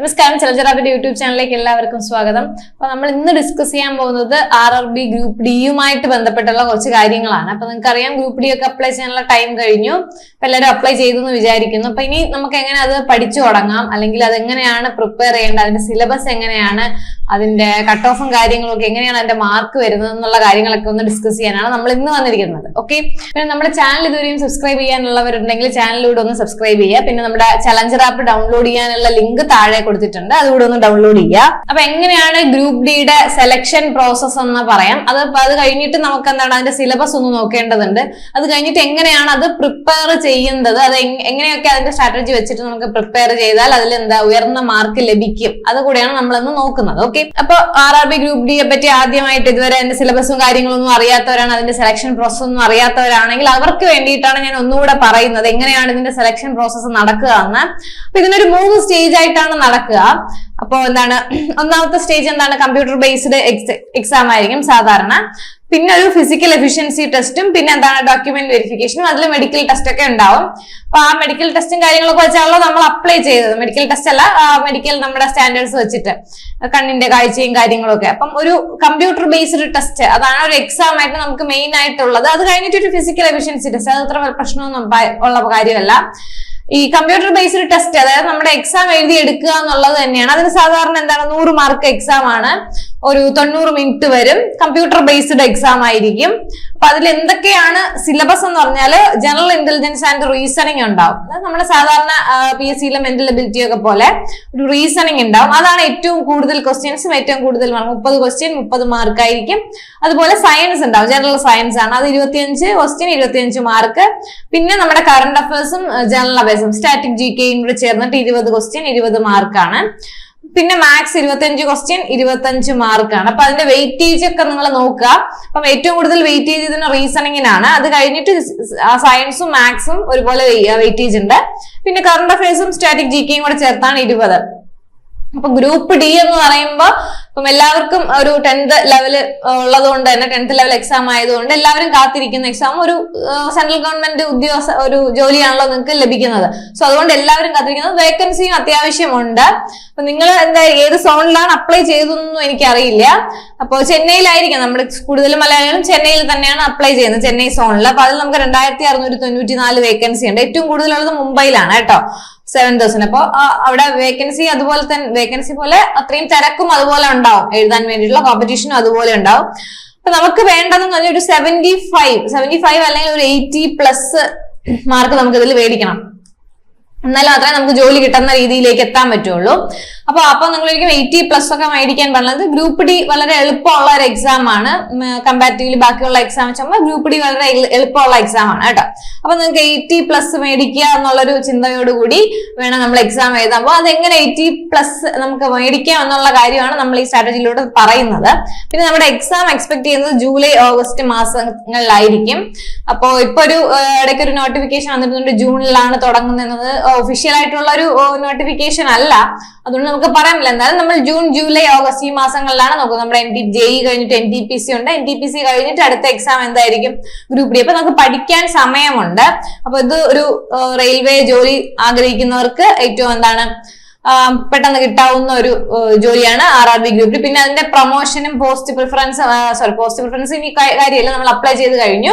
നമസ്കാരം ചലചറാബിന്റെ യൂട്യൂബ് ചാനലിലേക്ക് എല്ലാവർക്കും സ്വാഗതം. അപ്പൊ നമ്മൾ ഇന്ന് ഡിസ്കസ് ചെയ്യാൻ പോകുന്നത് ആർ ആർ ബി ഗ്രൂപ്പ് ഡിയുമായിട്ട് ബന്ധപ്പെട്ടുള്ള കുറച്ച് കാര്യങ്ങളാണ്. അപ്പൊ നിങ്ങൾക്ക് അറിയാം ഗ്രൂപ്പ് ഡി ഒക്കെ അപ്ലൈ ചെയ്യാനുള്ള ടൈം കഴിഞ്ഞു. അപ്പൊ എല്ലാവരും അപ്ലൈ ചെയ്തു എന്ന് വിചാരിക്കുന്നു. അപ്പൊ ഇനി നമുക്ക് എങ്ങനെ അത് പഠിച്ചു തുടങ്ങാം? അല്ലെങ്കിൽ അത് എങ്ങനെയാണ് പ്രിപ്പയർ ചെയ്യേണ്ടത്? അതിന്റെ സിലബസ് എങ്ങനെയാണ്? അതിന്റെ കട്ട് ഓഫും കാര്യങ്ങളും ഒക്കെ എങ്ങനെയാണ് അതിന്റെ മാർക്ക് വരുന്നത് എന്നുള്ള കാര്യങ്ങളൊക്കെ ഒന്ന് ഡിസ്കസ് ചെയ്യാനാണ് നമ്മൾ ഇന്ന് വന്നിരിക്കുന്നത്. ഓക്കെ പിന്നെ നമ്മുടെ ചാനൽ ഇതുവരെയും സബ്സ്ക്രൈബ് ചെയ്യാനുള്ളവരുണ്ടെങ്കിൽ ചാനലിലൂടെ ഒന്ന് സബ്സ്ക്രൈബ് ചെയ്യുക. പിന്നെ നമ്മുടെ ചലഞ്ചർ ആപ്പ് ഡൗൺലോഡ് ചെയ്യാനുള്ള ലിങ്ക് താഴെ കൊടുത്തിട്ടുണ്ട്. അതുകൂടെ ഒന്ന് ഡൗൺലോഡ് ചെയ്യുക അപ്പൊ എങ്ങനെയാണ് ഗ്രൂപ്പ് ഡിയുടെ സെലക്ഷൻ പ്രോസസ് എന്ന് പറയാം. അത് അത് കഴിഞ്ഞിട്ട് നമുക്ക് എന്താണ് അതിന്റെ സിലബസ് ഒന്ന് നോക്കേണ്ടതുണ്ട്. അത് കഴിഞ്ഞിട്ട് എങ്ങനെയാണ് അത് പ്രിപ്പയർ ചെയ്യുന്നത്? അത് എങ്- എങ്ങനെയൊക്കെ അതിന്റെ സ്ട്രാറ്റജി വെച്ചിട്ട് നമുക്ക് പ്രിപ്പയർ ചെയ്താൽ അതിൽ എന്താ ഉയർന്ന മാർക്ക് ലഭിക്കും? അതുകൂടെയാണ് നമ്മളിന്ന് നോക്കുന്നത്. ഓക്കെ അപ്പൊ ആർ ആർ ബി ഗ്രൂപ്പ് ഡിയെ പറ്റി ആദ്യമായിട്ട് ഇതുവരെ അതിന്റെ സിലബസും കാര്യങ്ങളൊന്നും അറിയാത്തവരാണ് അതിന്റെ സെലക്ഷൻ പ്രോസസ് ഒന്നും അറിയാത്തവരാണെങ്കിൽ അവർക്ക് വേണ്ടിയിട്ടാണ് ഞാൻ ഒന്നുകൂടെ പറയുന്നത്. എങ്ങനെയാണ് ഇതിന്റെ സെലക്ഷൻ പ്രോസസ്സ് നടക്കുക എന്ന്. അപ്പൊ ഇതിനൊരു മൂന്ന് സ്റ്റേജ് ആയിട്ടാണ് നടക്കുക അപ്പൊ എന്താണ് ഒന്നാമത്തെ സ്റ്റേജ് എന്താണ്? കമ്പ്യൂട്ടർ ബേസ്ഡ് എക്സാം ആയിരിക്കും സാധാരണ. പിന്നെ ഒരു ഫിസിക്കൽ എഫിഷ്യൻസി ടെസ്റ്റും പിന്നെ എന്താണ് ഡോക്യുമെന്റ് വെരിഫിക്കേഷനും അതിൽ മെഡിക്കൽ ടെസ്റ്റ് ഒക്കെ ഉണ്ടാവും. അപ്പൊ ആ മെഡിക്കൽ ടെസ്റ്റും കാര്യങ്ങളൊക്കെ വെച്ചാണല്ലോ നമ്മൾ അപ്ലൈ ചെയ്തത്. മെഡിക്കൽ ടെസ്റ്റ് അല്ല മെഡിക്കൽ നമ്മുടെ സ്റ്റാൻഡേർഡ്സ് വെച്ചിട്ട് കണ്ണിന്റെ കാഴ്ചയും കാര്യങ്ങളൊക്കെ. അപ്പം ഒരു കമ്പ്യൂട്ടർ ബേസ്ഡ് ടെസ്റ്റ് അതാണ് ഒരു എക്സാം ആയിട്ട് നമുക്ക് മെയിൻ ആയിട്ടുള്ളത്. അത് കഴിഞ്ഞിട്ട് ഒരു ഫിസിക്കൽ എഫിഷ്യൻസി ടെസ്റ്റ് അത് അത്ര പ്രശ്നമൊന്നും ഉള്ള കാര്യമല്ല. ഈ കമ്പ്യൂട്ടർ ബേസ്ഡ് ടെസ്റ്റ് അതായത് നമ്മുടെ എക്സാം എഴുതി എടുക്കുക എന്നുള്ളത് തന്നെയാണ്. അതിന് സാധാരണ എന്താണ്? നൂറ് മാർക്ക് എക്സാം ആണ്. ഒരു തൊണ്ണൂറ് മിനിറ്റ് വരും. കമ്പ്യൂട്ടർ ബേസ്ഡ് എക്സാം ആയിരിക്കും. അപ്പൊ അതിൽ എന്തൊക്കെയാണ് സിലബസ് എന്ന് പറഞ്ഞാൽ ജനറൽ ഇന്റലിജൻസ് ആൻഡ് റീസണിങ് ഉണ്ടാവും. നമ്മുടെ സാധാരണ പി എസ് സിയിലെ മെന്റൽ എബിലിറ്റി ഒക്കെ പോലെ ഒരു റീസണിങ് ഉണ്ടാവും. അതാണ് ഏറ്റവും കൂടുതൽ ക്വസ്റ്റ്യൻസും ഏറ്റവും കൂടുതൽ മുപ്പത് ക്വസ്റ്റ്യൻ മുപ്പത് മാർക്ക് ആയിരിക്കും. അതുപോലെ സയൻസ് ഉണ്ടാവും. ജനറൽ സയൻസ് ആണ്. അത് ഇരുപത്തിയഞ്ച് ക്വസ്റ്റ്യൻ ഇരുപത്തിയഞ്ച് മാർക്ക് പിന്നെ നമ്മുടെ കറണ്ട് അഫയേഴ്സും ജനറൽ അഫയേഴ്സും സ്റ്റാറ്റിക് ജി കെയും കൂടെ ചേർന്നിട്ട് ഇരുപത് ക്വസ്റ്റ്യൻ ഇരുപത് മാർക്കാണ് പിന്നെ മാത്സ് ഇരുപത്തിയഞ്ച് ക്വസ്റ്റ്യൻ ഇരുപത്തഞ്ച് മാർക്കാണ് അപ്പൊ അതിന്റെ വെയിറ്റേജ് ഒക്കെ നിങ്ങൾ നോക്കുക. അപ്പം ഏറ്റവും കൂടുതൽ വെയിറ്റേജ് ഇതിന് റീസണിങ്ങിനാണ് അത് കഴിഞ്ഞിട്ട് സയൻസും മാത്സും ഒരുപോലെ വെയിറ്റേജ് ഉണ്ട്. പിന്നെ കറണ്ട് അഫയേഴ്സും സ്റ്റാറ്റിക് ജി കെയും കൂടെ ചേർത്താണ് ഇരുപത്. അപ്പൊ ഗ്രൂപ്പ് ഡി എന്ന് പറയുമ്പോ ഇപ്പം എല്ലാവർക്കും ഒരു ടെൻത്ത് ലെവൽ ഉള്ളതുകൊണ്ട് തന്നെ ടെൻത്ത് ലെവൽ എക്സാം ആയതുകൊണ്ട് എല്ലാവരും കാത്തിരിക്കുന്ന എക്സാം ഒരു സെൻട്രൽ ഗവൺമെന്റ് ഉദ്യോഗസ്ഥ ഒരു ജോലിയാണല്ലോ നിങ്ങൾക്ക് ലഭിക്കുന്നത്. സോ അതുകൊണ്ട് എല്ലാവരും കാത്തിരിക്കുന്നത്. വേക്കൻസിയും അത്യാവശ്യമുണ്ട്. അപ്പൊ നിങ്ങൾ എന്താ ഏത് സോണിലാണ് അപ്ലൈ ചെയ്തതെന്നൊന്നും എനിക്കറിയില്ല. അപ്പോൾ ചെന്നൈയിലായിരിക്കും. നമ്മുടെ കൂടുതലും മലയാളികളും ചെന്നൈയിൽ തന്നെയാണ് അപ്ലൈ ചെയ്യുന്നത് ചെന്നൈ സോണിൽ അപ്പൊ അതിൽ നമുക്ക് രണ്ടായിരത്തി അറുന്നൂറ്റി തൊണ്ണൂറ്റി നാല് വേക്കൻസി ഉണ്ട്. ഏറ്റവും കൂടുതലുള്ളത് മുംബൈയിലാണ് കേട്ടോ. സെവൻ തൗസൻഡ് അപ്പൊ അവിടെ വേക്കൻസി അതുപോലെ തന്നെ വേക്കൻസി പോലെ അത്രയും തിരക്കും അതുപോലെ ഉണ്ടാവും. എഴുതാൻ വേണ്ടിയിട്ടുള്ള കോമ്പറ്റീഷനും അതുപോലെ ഉണ്ടാവും. അപ്പൊ നമുക്ക് വേണ്ടതെന്ന് പറഞ്ഞാൽ ഒരു സെവന്റി ഫൈവ് സെവന്റി ഫൈവ് അല്ലെങ്കിൽ ഒരു എയ്റ്റി പ്ലസ് മാർക്ക് നമുക്ക് ഇതിൽ മേടിക്കണം. എന്നാൽ മാത്രമേ നമുക്ക് ജോലി കിട്ടുന്ന രീതിയിലേക്ക് എത്താൻ പറ്റുള്ളൂ. അപ്പൊ അപ്പൊ നിങ്ങളൊരിക്കും എയ്റ്റി പ്ലസ് ഒക്കെ മേടിക്കാൻ പറഞ്ഞത്. ഗ്രൂപ്പ് ഡി വളരെ എളുപ്പമുള്ള ഒരു എക്സാം ആണ്. കമ്പാരിറ്റീവ്ലി ബാക്കിയുള്ള എക്സാം വെച്ചാൽ ഗ്രൂപ്പ് ഡി വളരെ എളുപ്പമുള്ള എക്സാം ആണ് കേട്ടോ. അപ്പൊ നിങ്ങൾക്ക് എയ്റ്റി പ്ലസ് മേടിക്കുക എന്നുള്ളൊരു ചിന്തയോടുകൂടി വേണം നമ്മൾ എക്സാം എഴുതാൻ അപ്പോൾ അതെങ്ങനെ എയ്റ്റി പ്ലസ് നമുക്ക് മേടിക്കാം എന്നുള്ള കാര്യമാണ് നമ്മൾ ഈ സ്ട്രാറ്റജിയിലൂടെ പറയുന്നത്. പിന്നെ നമ്മുടെ എക്സാം എക്സ്പെക്ട് ചെയ്യുന്നത് ജൂലൈ ഓഗസ്റ്റ് മാസങ്ങളിലായിരിക്കും. അപ്പോൾ ഇപ്പൊ ഒരു ഇടയ്ക്ക് ഒരു നോട്ടിഫിക്കേഷൻ വന്നിട്ടുണ്ട്. ജൂണിലാണ് തുടങ്ങുന്നത് ഒഫീഷ്യൽ ആയിട്ടുള്ള ഒരു നോട്ടിഫിക്കേഷൻ അല്ല. അതുകൊണ്ട് നമുക്ക് പറയാൻ എന്നാലും നമ്മൾ ജൂൺ ജൂലൈ ഓഗസ്റ്റ് ഈ മാസങ്ങളിലാണ് നോക്കുന്നത്. നമ്മുടെ എൻ ടി ജെഇ കഴിഞ്ഞിട്ട് എൻ ടി പി സി ഉണ്ട്. എൻ ടി പി സി കഴിഞ്ഞിട്ട് അടുത്ത എക്സാം എന്തായിരിക്കും? ഗ്രൂപ്പ് ഡി അപ്പൊ നമുക്ക് പഠിക്കാൻ സമയമുണ്ട്. അപ്പൊ ഇത് ഒരു റെയിൽവേ ജോലി ആഗ്രഹിക്കുന്നവർക്ക് ഏറ്റവും എന്താണ് പെട്ടെന്ന് കിട്ടാവുന്ന ഒരു ജോലിയാണ് ആർ ആർ ബി ഗ്രൂപ്പിൽ പിന്നെ അതിന്റെ പ്രൊമോഷനും post preference sorry post preference ഇനി കാര്യമല്ല നമ്മൾ അപ്ലൈ ചെയ്ത് കഴിഞ്ഞു.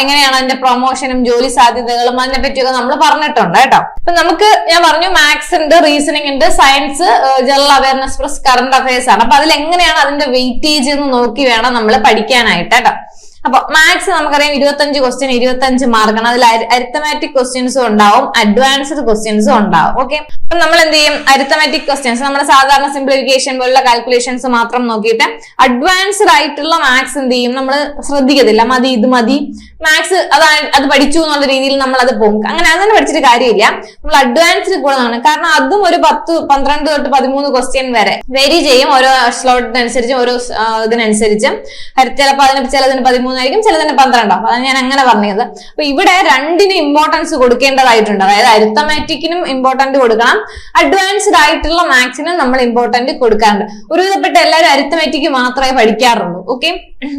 എങ്ങനെയാണ് അതിന്റെ പ്രൊമോഷനും ജോലി സാധ്യതകളും അതിനെ പറ്റിയൊക്കെ നമ്മൾ പറഞ്ഞിട്ടുണ്ട് കേട്ടോ. അപ്പൊ നമുക്ക് ഞാൻ പറഞ്ഞു മാത്സ് ഉണ്ട് റീസണിംഗ് ഉണ്ട് science general awareness plus current affairs ആണ്. അപ്പൊ അതിൽ എങ്ങനെയാണ് അതിന്റെ വെയിറ്റേജ് എന്ന് നോക്കി വേണം നമ്മൾ പഠിക്കാനായിട്ട് കേട്ടോ. അപ്പൊ മാത്സ് നമുക്കറിയാം ഇരുപത്തഞ്ച് ക്വസ്റ്റ്യൻ ഇരുപത്തഞ്ച് മാർക്കാണ് അതിൽ അരിത്തമാറ്റിക് ക്വസ്റ്റ്യൻസും ഉണ്ടാവും അഡ്വാൻസ്ഡ് ക്വസ്റ്റ്യൻസും ഉണ്ടാവും. ഓക്കെ അപ്പൊ നമ്മൾ എന്ത് ചെയ്യും? അരിത്തമാറ്റിക് ക്വസ്റ്റ്യൻസ് നമ്മൾ സാധാരണ സിംപ്ലിഫിക്കേഷൻ പോലുള്ള കാൽക്കുലേഷൻസ് മാത്രം നോക്കിയിട്ട് അഡ്വാൻസ്ഡ് ആയിട്ടുള്ള മാത്സ് എന്ത് ചെയ്യും? നമ്മൾ ശ്രദ്ധിക്കത്തില്ല. മതി ഇത് മതി. മാത്സ് അത് അത് പഠിച്ചു എന്നുള്ള രീതിയിൽ നമ്മൾ അത് പോകും. അങ്ങനെ അങ്ങനെ പഠിച്ചിട്ട് കാര്യമില്ല. നമ്മൾ അഡ്വാൻസ്ഡ് കൂടുതലാണ്. കാരണം അതും ഒരു പത്ത് പന്ത്രണ്ട് തൊട്ട് പതിമൂന്ന് ക്വസ്റ്റ്യൻ വരെ വെരി ചെയ്യും. ഓരോ സ്ലോട്ടിനനുസരിച്ചും ഓരോ ഇതിനനുസരിച്ചും. ചിലപ്പോൾ അതിന് ചിലതിന് പതിമൂന്ന് പതിമൂന്നായിരിക്കും ചിലതിന് പന്ത്രണ്ടോ അപ്പൊ അതാണ് ഞാൻ അങ്ങനെ പറഞ്ഞത് അപ്പൊ ഇവിടെ രണ്ടിന് ഇമ്പോർട്ടൻസ് കൊടുക്കേണ്ടതായിട്ടുണ്ട്. അതായത് അരിത്തമാറ്റിക്കിനും ഇമ്പോർട്ടന്റ് കൊടുക്കണം. അഡ്വാൻസ്ഡ് ആയിട്ടുള്ള മാത്സിനും നമ്മൾ ഇമ്പോർട്ടന്റ് കൊടുക്കാറുണ്ട്. ഒരുവിധപ്പെട്ട എല്ലാവരും അരിത്തമാറ്റിക്ക് മാത്രമേ പഠിക്കാറുള്ളൂ. ഓക്കെ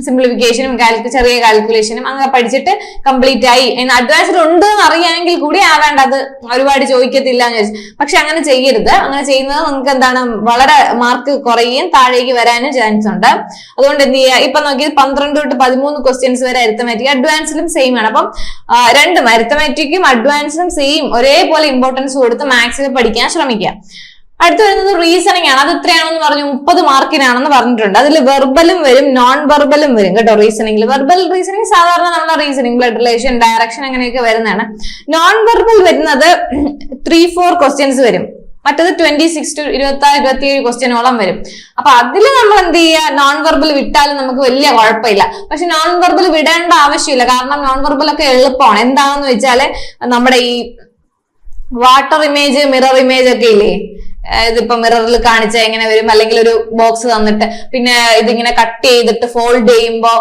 സിംപ്ലിഫിക്കേഷനും ചെറിയ കാൽക്കുലേഷനും അങ്ങനെ പഠിച്ചിട്ട് കംപ്ലീറ്റ് ആയി. അഡ്വാൻസ്ഡ് ഉണ്ട് എന്ന് അറിയാമെങ്കിൽ കൂടി ആവേണ്ട അത് ഒരുപാട് ചോദിക്കത്തില്ല എന്ന് ചോദിച്ചു പക്ഷെ അങ്ങനെ ചെയ്യരുത്. അങ്ങനെ ചെയ്യുന്നത് നിങ്ങൾക്ക് എന്താണ് വളരെ മാർക്ക് കുറയുകയും താഴേക്ക് വരാനും ചാൻസ് ഉണ്ട്. അതുകൊണ്ട് എന്ത് ചെയ്യുക? ഇപ്പൊ നോക്കിയത് പന്ത്രണ്ട് തൊട്ട് പതിമൂന്ന് ക്വസ്റ്റ്യൻസ് വരെ അരിത്തമാറ്റിക് അഡ്വാൻസിലും സെയിം ആണ്. അപ്പം രണ്ടും അരിത്തമാറ്റിക്കും അഡ്വാൻസിലും സെയിം ഒരേപോലെ ഇമ്പോർട്ടൻസ് കൊടുത്ത് മാത്സിൽ പഠിക്കാൻ ശ്രമിക്കുക. അടുത്ത് വരുന്നത് റീസണിങ് ആണ്. അത് എത്രയാണെന്ന് പറഞ്ഞു മുപ്പത് മാർക്കിനാണെന്ന് പറഞ്ഞിട്ടുണ്ട്. അതിൽ വെർബലും വരും നോൺ വെർബലും വരും കേട്ടോ റീസണിംഗിൽ വെർബൽ റീസണിങ് സാധാരണ നമ്മുടെ റീസണിംഗ് ബ്ലഡ് റിലേഷൻ ഡയറക്ഷൻ അങ്ങനെയൊക്കെ വരുന്നതാണ്. നോൺ വെർബൽ വരുന്നത് ത്രീ ഫോർ ക്വസ്റ്റ്യൻസ് വരും. മറ്റത് ട്വന്റി സിക്സ് ടു ഇരുപത്തി ആറ് ഇരുപത്തി ഏഴ് ക്വസ്റ്റ്യനോളം വരും. അപ്പൊ അതിൽ നമ്മൾ എന്ത് ചെയ്യുക നോൺ വെർബൽ വിട്ടാലും നമുക്ക് വലിയ കുഴപ്പമില്ല. പക്ഷെ നോൺ വെർബൽ വിടേണ്ട ആവശ്യമില്ല. കാരണം നോൺ വെർബൽ ഒക്കെ എളുപ്പമാണ് എന്താണെന്ന് വെച്ചാൽ നമ്മുടെ ഈ വാട്ടർ ഇമേജ് മിറർ ഇമേജ് ഒക്കെ ഇല്ലേ? ഇതിപ്പോ മിററിൽ കാണിച്ച എങ്ങനെ വരും? അല്ലെങ്കിൽ ഒരു ബോക്സ് തന്നിട്ട് പിന്നെ ഇതിങ്ങനെ കട്ട് ചെയ്തിട്ട് ഫോൾഡ് ചെയ്യുമ്പോ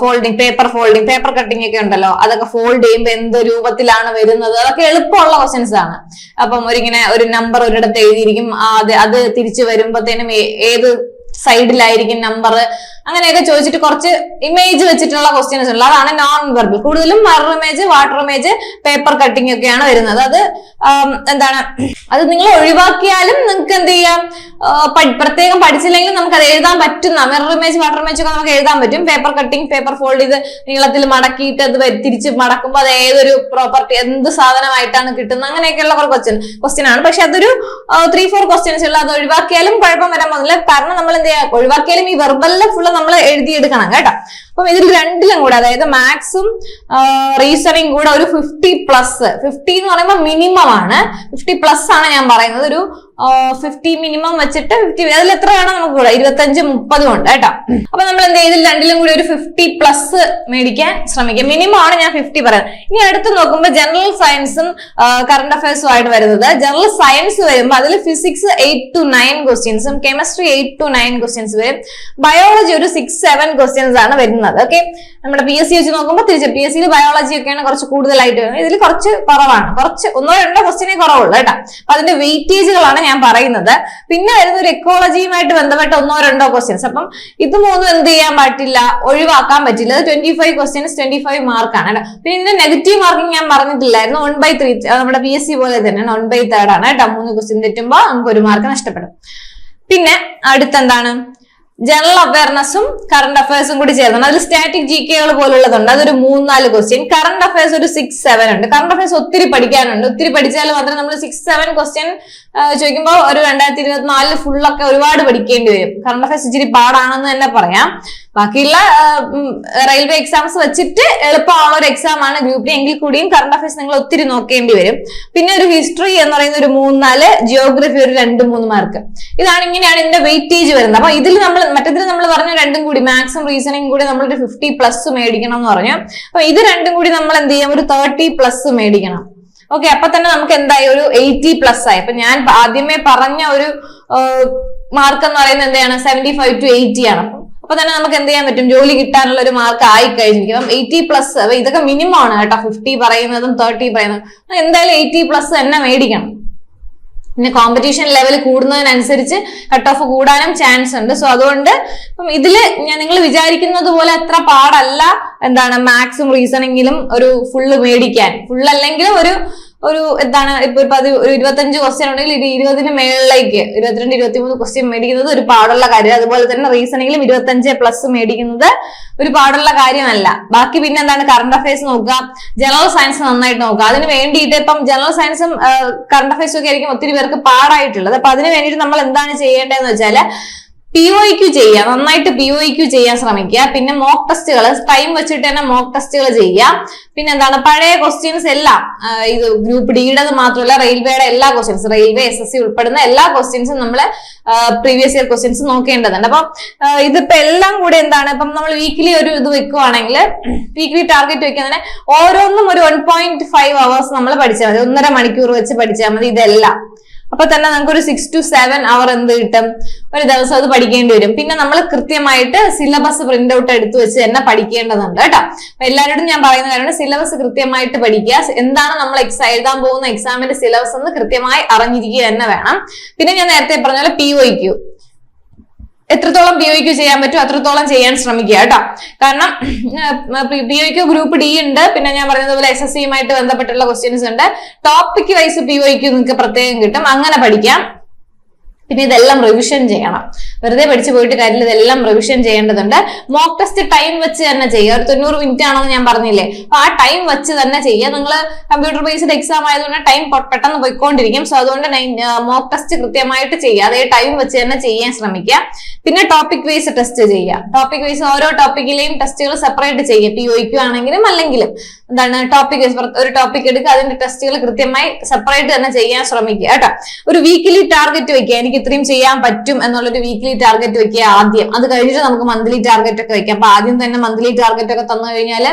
folding paper folding paper cutting ഒക്കെ ഉണ്ടല്ലോ? അതൊക്കെ ഫോൾഡ് ചെയ്യുമ്പോ എന്ത് രൂപത്തിലാണ് വരുന്നത്? അതൊക്കെ എളുപ്പമുള്ള ക്വസ്റ്റ്യൻസ് ആണ്. അപ്പം ഒരിങ്ങനെ ഒരു നമ്പർ ഒരിടത്ത് എഴുതിയിരിക്കും. അത് അത് തിരിച്ചു വരുമ്പോഴത്തേനും ഏത് സൈഡിലായിരിക്കും നമ്പർ അങ്ങനെയൊക്കെ ചോദിച്ചിട്ട് കുറച്ച് ഇമേജ് വെച്ചിട്ടുള്ള ക്വസ്റ്റ്യൻസ് ഉള്ളത് അതാണ് നോൺ വെർബൽ കൂടുതലും mirror image water image paper cutting ഒക്കെയാണ് വരുന്നത്. അത് എന്താണ് അത് നിങ്ങൾ ഒഴിവാക്കിയാലും നിങ്ങൾക്ക് എന്ത് ചെയ്യാം? പ്രത്യേകം പഠിച്ചില്ലെങ്കിലും നമുക്ക് അത് എഴുതാൻ പറ്റുന്ന മിറർ ഇമേജ് വാട്ടർ ഇമേജ് ഒക്കെ നമുക്ക് എഴുതാൻ പറ്റും. പേപ്പർ കട്ടിംഗ് പേപ്പർ ഫോൾഡ് ചെയ്ത് നീളത്തിൽ മടക്കിയിട്ട് അത് തിരിച്ച് മടക്കുമ്പോൾ അത് ഏതൊരു പ്രോപ്പർട്ടി എന്ത് സാധനമായിട്ടാണ് കിട്ടുന്നത്? അങ്ങനെയൊക്കെയുള്ള കുറച്ച് ക്വസ്റ്റ്യൻ ക്വസ്റ്റ്യൻ ആണ്. പക്ഷെ അതൊരു ത്രീ ഫോർ ക്വസ്റ്റ്യൻസ് ഉള്ള അത് ഒഴിവാക്കിയാലും കുഴപ്പം വരാൻ പോകുന്നില്ല. കാരണം നമ്മൾ എന്ത് ചെയ്യാം? ഒഴിവാക്കിയാലും ഈ വെർബലിലെ ഫുള്ള് നമ്മൾ എഴുതിയെടുക്കണം കേട്ടോ. അപ്പം ഇതിൽ രണ്ടിലും കൂടെ അതായത് മാക്സും റീസണിങ് കൂടെ ഒരു ഫിഫ്റ്റി പ്ലസ് ഫിഫ്റ്റി എന്ന് പറയുമ്പോൾ മിനിമം ആണ്. ഫിഫ്റ്റി പ്ലസ് ആണ് ഞാൻ പറയുന്നത്. ഒരു ഫിഫ്റ്റി മിനിമം വെച്ചിട്ട് ഫിഫ്റ്റി അതിൽ എത്ര വേണം നമുക്ക് കൂടെ ഇരുപത്തഞ്ച് മുപ്പതും ഉണ്ട് കേട്ടോ. അപ്പൊ നമ്മൾ എന്ത് ചെയ്തിൽ രണ്ടിലും കൂടി ഒരു ഫിഫ്റ്റി പ്ലസ് മേടിക്കാൻ ശ്രമിക്കുക മിനിമം ആണ് ഞാൻ ഫിഫ്റ്റി പറയുന്നത്. ഇനി അടുത്ത് നോക്കുമ്പോൾ ജനറൽ സയൻസും കറണ്ട് അഫയേഴ്സും ആയിട്ട് വരുന്നത്. ജനറൽ സയൻസ് വരുമ്പോൾ അതിൽ ഫിസിക്സ് എയ്റ്റ് ടു നയൻ ക്വസ്റ്റ്യൻസും chemistry eight to nine questions വരും. ബയോളജി ഒരു സിക്സ് സെവൻ ക്വസ്റ്റ്യൻസ് ആണ് വരുന്നത്. ഓക്കെ നമ്മുടെ പി എസ് സി വെച്ച് നോക്കുമ്പോൾ തിരിച്ച് പി എസ് സിയിൽ ബയോളജി ഒക്കെയാണ് കുറച്ച് കൂടുതലായിട്ട് വരുന്നത്. ഇതിൽ കുറച്ച് കുറവാണ്. കുറച്ച് ഒന്നോ രണ്ടോ ക്വസ്റ്റിനെ കുറവുള്ളൂ കേട്ടോ. അപ്പൊ അതിന്റെ വെയിറ്റേജുകളാണ് ഞാൻ പറയുന്നത്. പിന്നെ വരുന്ന ഒരു എക്കോളജിയുമായിട്ട് ബന്ധപ്പെട്ട ഒന്നോ രണ്ടോ ക്വസ്റ്റ്യൻസ് അപ്പം ഇത് മൂന്നും എന്ത് ചെയ്യാൻ പറ്റില്ല? ഒഴിവാക്കാൻ പറ്റില്ല. അത് twenty five questions twenty five മാർക്കാണ് കേട്ടോ. പിന്നെ ഇതിന്റെ നെഗറ്റീവ് മാർക്കിംഗ് ഞാൻ പറഞ്ഞിട്ടില്ലായിരുന്നു. വൺ ബൈ ത്രീ നമ്മുടെ പി എസ് സി പോലെ തന്നെ വൺ ബൈ തേർഡ് ആണ് കേട്ടോ. മൂന്ന് ക്വസ്റ്റ്യൻ തെറ്റുമ്പോൾ നമുക്ക് ഒരു മാർക്ക് നഷ്ടപ്പെടും. പിന്നെ അടുത്തെന്താണ്? ജനറൽ അവയർനെസ്സും കറണ്ട് അഫയേഴ്സും കൂടി ചേർന്നാണ് അതിൽ സ്റ്റാറ്റിക് ജി കെകൾ പോലുള്ളതുണ്ട്. അതൊരു മൂന്നാൽ ക്വസ്റ്റ്യൻ കറണ്ട് അഫയേഴ്സ് ഒരു സിക്സ് സെവൻ ഉണ്ട്. കറണ്ട് അഫയേഴ്സ് ഒത്തിരി പഠിക്കാനുണ്ട്. ഒത്തിരി പഠിച്ചാൽ മാത്രമേ നമ്മൾ സിക്സ് സെവൻ ക്വസ്റ്റ്യൻ ചോദിക്കുമ്പോൾ ഒരു രണ്ടായിരത്തി ഇരുപത്തിനാലിൽ ഫുള്ളൊക്കെ ഒരുപാട് പഠിക്കേണ്ടി വരും. കറണ്ട് അഫയേഴ്സ് ഇച്ചിരി പാടാണെന്ന് തന്നെ പറയാം. ബാക്കിയുള്ള റെയിൽവേ എക്സാംസ് വെച്ചിട്ട് എളുപ്പമുള്ള ഒരു എക്സാം ആണ്. ഗ്രൂപ്പ് ഡി എങ്കിൽ കൂടിയും കറണ്ട് അഫയേഴ്സ് നിങ്ങൾ ഒത്തിരി നോക്കേണ്ടി വരും. പിന്നെ ഒരു ഹിസ്റ്ററി എന്ന് പറയുന്ന ഒരു മൂന്നാൽ ജിയോഗ്രഫി ഒരു രണ്ട് മൂന്ന് മാർക്ക് ഇതാണ് ഇങ്ങനെയാണ് ഇതിന്റെ വെയിറ്റേജ് വരുന്നത്. അപ്പൊ ഇതിൽ നമ്മൾ മറ്റേതിൽ നമ്മൾ പറഞ്ഞ രണ്ടും കൂടി മാത്സും റീസണിങ് കൂടി നമ്മൾ ഒരു ഫിഫ്റ്റി പ്ലസ് മേടിക്കണം എന്ന് പറഞ്ഞു. അപ്പൊ ഇത് രണ്ടും കൂടി നമ്മൾ എന്ത് ചെയ്യാം? ഒരു തേർട്ടി പ്ലസ് മേടിക്കണം. ഓക്കെ അപ്പൊ തന്നെ നമുക്ക് എന്തായി? ഒരു എയ്റ്റി പ്ലസ് ആയി. അപ്പൊ ഞാൻ ആദ്യമേ പറഞ്ഞ ഒരു മാർക്ക് എന്ന് പറയുന്നത് എന്താണ്? സെവന്റി ഫൈവ് ടു എയ്റ്റി ആണ്. അപ്പം അപ്പൊ തന്നെ നമുക്ക് എന്ത് ചെയ്യാൻ പറ്റും? ജോലി കിട്ടാനുള്ള ഒരു മാർക്ക് ആയി കഴിഞ്ഞിരിക്കും അപ്പം എയ്റ്റി പ്ലസ് അപ്പൊ ഇതൊക്കെ മിനിമം ആണ് കേട്ടോ. ഫിഫ്റ്റി പറയുന്നതും തേർട്ടി പറയുന്നതും. എന്തായാലും എയ്റ്റി പ്ലസ് തന്നെ മേടിക്കണം. പിന്നെ കോമ്പറ്റീഷൻ ലെവൽ കൂടുന്നതിനനുസരിച്ച് കട്ട് ഓഫ് കൂടാനും ചാൻസ് ഉണ്ട്. സോ അതുകൊണ്ട് ഇപ്പം ഇതിൽ ഞാൻ നിങ്ങൾ വിചാരിക്കുന്നത് പോലെ അത്ര പാടല്ല. എന്താണ് മാത്സും റീസണിങ്ങിലും ഒരു ഫുള്ള് മേടിക്കാൻ. ഫുൾ അല്ലെങ്കിലും ഒരു ഒരു എന്താണ് ഇപ്പൊ ഒരു ഇരുപത്തഞ്ച് ക്വസ്റ്റ്യൻ ഉണ്ടെങ്കിൽ ഇത് ഇരുപതിന് മേളിലേക്ക് ഇരുപത്തിരണ്ട് ഇരുപത്തിമൂന്ന് ക്വസ്റ്റ്യൻ മേടിക്കുന്നത് ഒരു പാടുള്ള കാര്യം. അതുപോലെ തന്നെ റീസണിങ്ങിലും ഇരുപത്തഞ്ച് പ്ലസ് മേടിക്കുന്നത് ഒരു പാടുള്ള കാര്യമല്ല. ബാക്കി പിന്നെ എന്താണ് കറണ്ട് അഫയേഴ്സ് നോക്കുക ജനറൽ സയൻസ് നന്നായിട്ട് നോക്കുക. അതിന് വേണ്ടിയിട്ട് ഇപ്പം ജനറൽ സയൻസും കറണ്ട് അഫയേഴ്സും ഒക്കെ ആയിരിക്കും ഒത്തിരി പേർക്ക് പാടായിട്ടുള്ളത്. അപ്പൊ അതിന് വേണ്ടിയിട്ട് നമ്മൾ എന്താണ് ചെയ്യേണ്ടതെന്ന് വെച്ചാൽ പി ഒ ക്യു ചെയ്യുക. നന്നായിട്ട് പി ഒ ക്യു ചെയ്യാൻ ശ്രമിക്കുക. പിന്നെ മോക്ക് ടെസ്റ്റുകൾ ടൈം വെച്ചിട്ട് തന്നെ മോക്ക് ടെസ്റ്റുകൾ ചെയ്യുക. പിന്നെ എന്താണ്? പഴയ ക്വസ്റ്റ്യൻസ് എല്ലാം ഇത് ഗ്രൂപ്പ് ഡിയുടെ മാത്രമല്ല റെയിൽവേയുടെ എല്ലാ questions railway S S C ഉൾപ്പെടുന്ന എല്ലാ ക്വസ്റ്റ്യൻസും നമ്മൾ പ്രീവിയസ് ഇയർ ക്വസ്റ്റ്യൻസ് നോക്കേണ്ടതുണ്ട്. അപ്പൊ ഇതിപ്പോ എല്ലാം കൂടെ എന്താണ്? ഇപ്പം നമ്മൾ വീക്കിലി ഒരു ഇത് വെക്കുവാണെങ്കിൽ വീക്കിലി ടാർഗറ്റ് വെക്കുന്നതിന് ഓരോന്നും ഒരു വൺ പോയിന്റ് ഫൈവ് അവേഴ്സ് നമ്മൾ പഠിച്ചാൽ മതി. ഒന്നര മണിക്കൂർ വെച്ച് പഠിച്ചാൽ മതി ഇതെല്ലാം. അപ്പൊ തന്നെ നമുക്ക് ഒരു സിക്സ് ടു സെവൻ അവർ എന്ത് കിട്ടും? ഒരു ദിവസം അത് പഠിക്കേണ്ടി വരും. പിന്നെ നമ്മൾ കൃത്യമായിട്ട് സിലബസ് പ്രിന്റ് ഔട്ട് എടുത്തു വെച്ച് തന്നെ പഠിക്കേണ്ടതുണ്ട് കേട്ടോ. അപ്പൊ എല്ലാവരോടും ഞാൻ പറയുന്ന കാര്യമാണ് സിലബസ് കൃത്യമായിട്ട് പഠിക്കുക. എന്താണ് നമ്മൾ എക്സാം എഴുതാൻ പോകുന്ന എക്സാമിന്റെ സിലബസ് എന്ന് കൃത്യമായി അറിഞ്ഞിരിക്കുക തന്നെ വേണം. പിന്നെ ഞാൻ നേരത്തെ പറഞ്ഞ പോലെ പി ഒ എത്രത്തോളം പി ഒയ്ക്ക് ചെയ്യാൻ പറ്റും അത്രത്തോളം ചെയ്യാൻ ശ്രമിക്കുക കേട്ടോ. കാരണം പി ഒയ്ക്ക് ഗ്രൂപ്പ് ഡി ഉണ്ട്. പിന്നെ ഞാൻ പറഞ്ഞതുപോലെ എസ് എസ് സിയുമായിട്ട് ബന്ധപ്പെട്ടുള്ള ക്വസ്റ്റ്യൻസ് ഉണ്ട്. ടോപ്പിക് വൈസ് പി ഒയ്ക്ക് നിങ്ങൾക്ക് പ്രത്യേകം കിട്ടും. അങ്ങനെ പഠിക്കാം. പിന്നെ ഇതെല്ലാം റിവിഷൻ ചെയ്യണം. വെറുതെ പഠിച്ചു പോയിട്ട് കാര്യമില്ല ഇതെല്ലാം റിവിഷൻ ചെയ്യേണ്ടതുണ്ട്. മോക്ക് ടെസ്റ്റ് ടൈം വെച്ച് തന്നെ ചെയ്യുക. ഒരു തൊണ്ണൂറ് മിനിറ്റ് ആണെന്ന് ഞാൻ പറഞ്ഞില്ലേ? അപ്പൊ ആ ടൈം വെച്ച് തന്നെ ചെയ്യുക. നിങ്ങൾ കമ്പ്യൂട്ടർ ബേസ്ഡ് എക്സാം ആയതുകൊണ്ട് ടൈം പെട്ടെന്ന് പോയിക്കൊണ്ടിരിക്കും. സോ അതുകൊണ്ട് മോക്ക് ടെസ്റ്റ് കൃത്യമായിട്ട് ചെയ്യുക. അതേ ടൈം വെച്ച് തന്നെ ചെയ്യാൻ ശ്രമിക്കുക. പിന്നെ ടോപ്പിക് വൈസ് ടെസ്റ്റ് ചെയ്യുക. ടോപ്പിക് വൈസ് ഓരോ ടോപ്പിക്കിലെയും ടെസ്റ്റുകൾ സെപ്പറേറ്റ് ചെയ്യുക. പി ഒയ്ക്കും ആണെങ്കിലും അല്ലെങ്കിലും എന്താണ് ടോപ്പിക് ഒരു ടോപ്പിക് എടുക്കുക. അതിന്റെ ടെസ്റ്റുകൾ കൃത്യമായി സെപ്പറേറ്റ് തന്നെ ചെയ്യാൻ ശ്രമിക്കുക. കേട്ടോ? ഒരു വീക്കിലി ടാർഗറ്റ് വെക്കുക. എനിക്ക് ഇത്രയും ചെയ്യാൻ പറ്റും എന്നുള്ളൊരു വീക്ക്ലി ടാർഗറ്റ് വെക്കുക ആദ്യം. അത് കഴിഞ്ഞിട്ട് നമുക്ക് മന്ത്ലി ടാർഗറ്റ് ഒക്കെ വെക്കാം. അപ്പൊ ആദ്യം തന്നെ മന്ത്ലി ടാർഗറ്റ് ഒക്കെ തന്നു കഴിഞ്ഞാൽ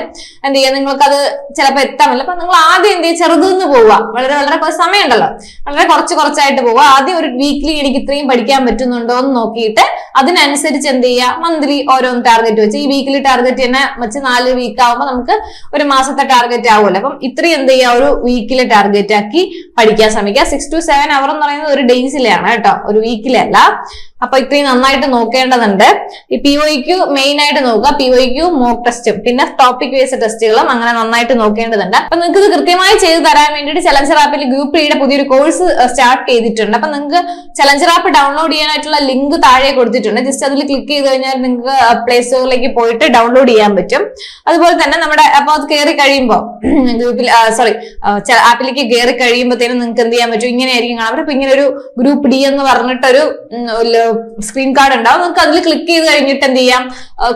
എന്ത് ചെയ്യാം? നിങ്ങൾക്ക് അത് ചിലപ്പോൾ എത്താമല്ലോ. അപ്പൊ നിങ്ങൾ ആദ്യം എന്ത് ചെയ്യുക? ചെറുതെന്ന് പോവുക. വളരെ വളരെ സമയം ഉണ്ടല്ലോ വളരെ കുറച്ച് കുറച്ചായിട്ട് പോവുക. ആദ്യം ഒരു വീക്ക്ലി എനിക്ക് ഇത്രയും പഠിക്കാൻ പറ്റുന്നുണ്ടോ എന്ന് നോക്കിയിട്ട് അതിനനുസരിച്ച് എന്ത് ചെയ്യുക? മന്ത്ലി ഓരോന്ന് ടാർഗറ്റ് വെച്ച്. ഈ വീക്കിലി ടാർഗറ്റ് തന്നെ വെച്ച് നാല് വീക്ക് ആവുമ്പോൾ നമുക്ക് ഒരു മാസത്തെ ടാർഗറ്റ് ആവുമല്ലോ. അപ്പം ഇത്രയും എന്ത് ചെയ്യുക? ഒരു വീക്കിലെ ടാർഗറ്റ് ആക്കി പഠിക്കാൻ ശ്രമിക്കുക. സിക്സ് ടു സെവൻ അവർ എന്ന് പറയുന്നത് ഒരു ഡേയ്സിലാണ് കേട്ടോ. ഒരു വീക്കിലല്ല അപ്പൊ ഇത്രയും നന്നായിട്ട് നോക്കേണ്ടതുണ്ട്. ഈ പി ഒയ്ക്ക് മെയിൻ ആയിട്ട് നോക്കുക. പി ഒയ്ക്ക് മോക്ക് ടെസ്റ്റും പിന്നെ ടോപ്പിക് വൈസ് ടെസ്റ്റുകളും അങ്ങനെ നന്നായിട്ട് നോക്കേണ്ടതുണ്ട്. അപ്പൊ നിങ്ങൾക്ക് ഇത് കൃത്യമായി ചെയ്ത് തരാൻ വേണ്ടിയിട്ട് ചലഞ്ചർ ആപ്പിൽ ഗ്രൂപ്പ് ഡിയുടെ പുതിയൊരു കോഴ്സ് സ്റ്റാർട്ട് ചെയ്തിട്ടുണ്ട്. അപ്പൊ നിങ്ങൾക്ക് ചലഞ്ചർ ആപ്പ് ഡൗൺലോഡ് ചെയ്യാനായിട്ടുള്ള ലിങ്ക് താഴെ കൊടുത്തിട്ടുണ്ട്. ജസ്റ്റ് അതിൽ ക്ലിക്ക് ചെയ്ത് കഴിഞ്ഞാൽ നിങ്ങൾക്ക് പ്ലേ സ്റ്റോറിലേക്ക് പോയിട്ട് ഡൗൺലോഡ് ചെയ്യാൻ പറ്റും. അതുപോലെ തന്നെ നമ്മുടെ അപ്പൊ അത് കയറി കഴിയുമ്പോൾ ഗ്രൂപ്പിൽ സോറി ആപ്പിലേക്ക് കയറി കഴിയുമ്പോഴത്തേനും നിങ്ങൾക്ക് എന്ത് ചെയ്യാൻ പറ്റും? ഇങ്ങനെയായിരിക്കും കാണാൻ പറ്റും. ഇങ്ങനെ ഒരു ഗ്രൂപ്പ് ഡി എന്ന് പറഞ്ഞിട്ടൊരു സ്ക്രീൻ കാർഡ് ഉണ്ടാവും. നിങ്ങൾക്ക് അതിൽ ക്ലിക്ക് ചെയ്ത് കഴിഞ്ഞിട്ട് എന്ത് ചെയ്യാം?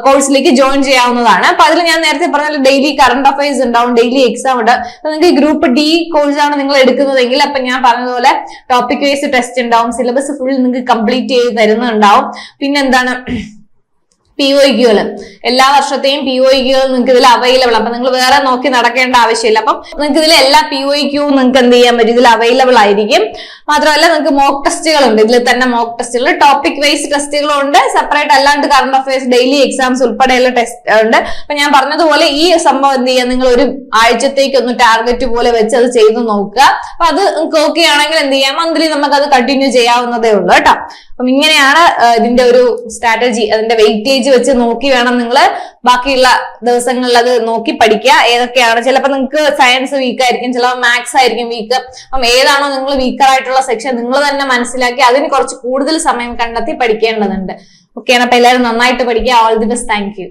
കോഴ്സിലേക്ക് ജോയിൻ ചെയ്യാവുന്നതാണ്. അപ്പൊ അതിൽ ഞാൻ നേരത്തെ പറഞ്ഞ ഡെയിലി കറണ്ട് അഫയേഴ്സ് ഉണ്ടാവും ഡെയിലി എക്സാം ഉണ്ട്. നിങ്ങൾക്ക് ഗ്രൂപ്പ് ഡി കോഴ്സ് ആണ് നിങ്ങൾ എടുക്കുന്നതെങ്കിൽ അപ്പൊ ഞാൻ പറഞ്ഞതുപോലെ ടോപ്പിക് വൈസ് ടെസ്റ്റ് ഉണ്ടാവും സിലബസ് ഫുൾ നിങ്ങൾക്ക് കംപ്ലീറ്റ് ചെയ്ത് തരുന്നുണ്ടാവും. പിന്നെന്താണ് പി ഒ ക്യൂകൾ എല്ലാ വർഷത്തെയും പി ഒ ക്യൂകൾ നിങ്ങൾക്ക് ഇതിൽ അവൈലബിൾ അപ്പൊ നിങ്ങൾ വേറെ നോക്കി നടക്കേണ്ട ആവശ്യമില്ല. അപ്പം നിങ്ങൾക്ക് ഇതിൽ എല്ലാ പി ഒ ക്യൂ നിങ്ങൾക്ക് എന്ത് ചെയ്യാൻ പറ്റും? ഇതിൽ അവൈലബിൾ ആയിരിക്കും. മാത്രമല്ല നിങ്ങൾക്ക് മോക്ക് ടെസ്റ്റുകൾ ഉണ്ട് ഇതിൽ തന്നെ മോക്ക് ടെസ്റ്റുകൾ ടോപ്പിക് വൈസ് ടെസ്റ്റുകളും ഉണ്ട്. സെപ്പറേറ്റ് അല്ലാണ്ട് കറണ്ട് അഫയേഴ്സ് ഡെയിലി എക്സാംസ് ഉൾപ്പെടെയുള്ള ടെസ്റ്റ് ഉണ്ട് അപ്പൊ ഞാൻ പറഞ്ഞതുപോലെ ഈ സംഭവം എന്ത് ചെയ്യുക നിങ്ങൾ ഒരു ആഴ്ചത്തേക്ക് ഒന്ന് ടാർഗറ്റ് പോലെ വെച്ച് അത് ചെയ്ത് നോക്കുക. അപ്പൊ അത് നിങ്ങൾക്ക് ഓക്കെ ആണെങ്കിൽ എന്ത് ചെയ്യാം? മന്ത്ലി നമുക്ക് അത് കണ്ടിന്യൂ ചെയ്യാവുന്നതേ ഉള്ളൂ കേട്ടോ. അപ്പം ഇങ്ങനെയാണ് ഇതിന്റെ ഒരു സ്ട്രാറ്റജി അതിന്റെ വെയിറ്റേജ് വെച്ച് നോക്കി വേണം നിങ്ങൾ ബാക്കിയുള്ള ദിവസങ്ങളിൽ അത് നോക്കി പഠിക്കുക. ഏതൊക്കെയാണ്? ചിലപ്പോൾ നിങ്ങൾക്ക് സയൻസ് വീക്ക് ആയിരിക്കും ചിലപ്പോൾ മാത്സ് ആയിരിക്കും വീക്ക് അപ്പം ഏതാണോ നിങ്ങൾ വീക്കറായിട്ടുള്ള സെക്ഷൻ നിങ്ങൾ തന്നെ മനസ്സിലാക്കി അതിന് കുറച്ച് കൂടുതൽ സമയം കണ്ടെത്തി പഠിക്കേണ്ടതുണ്ട്. ഓക്കെയാണ് അപ്പൊ എല്ലാവരും നന്നായിട്ട് പഠിക്കുക. All the best thank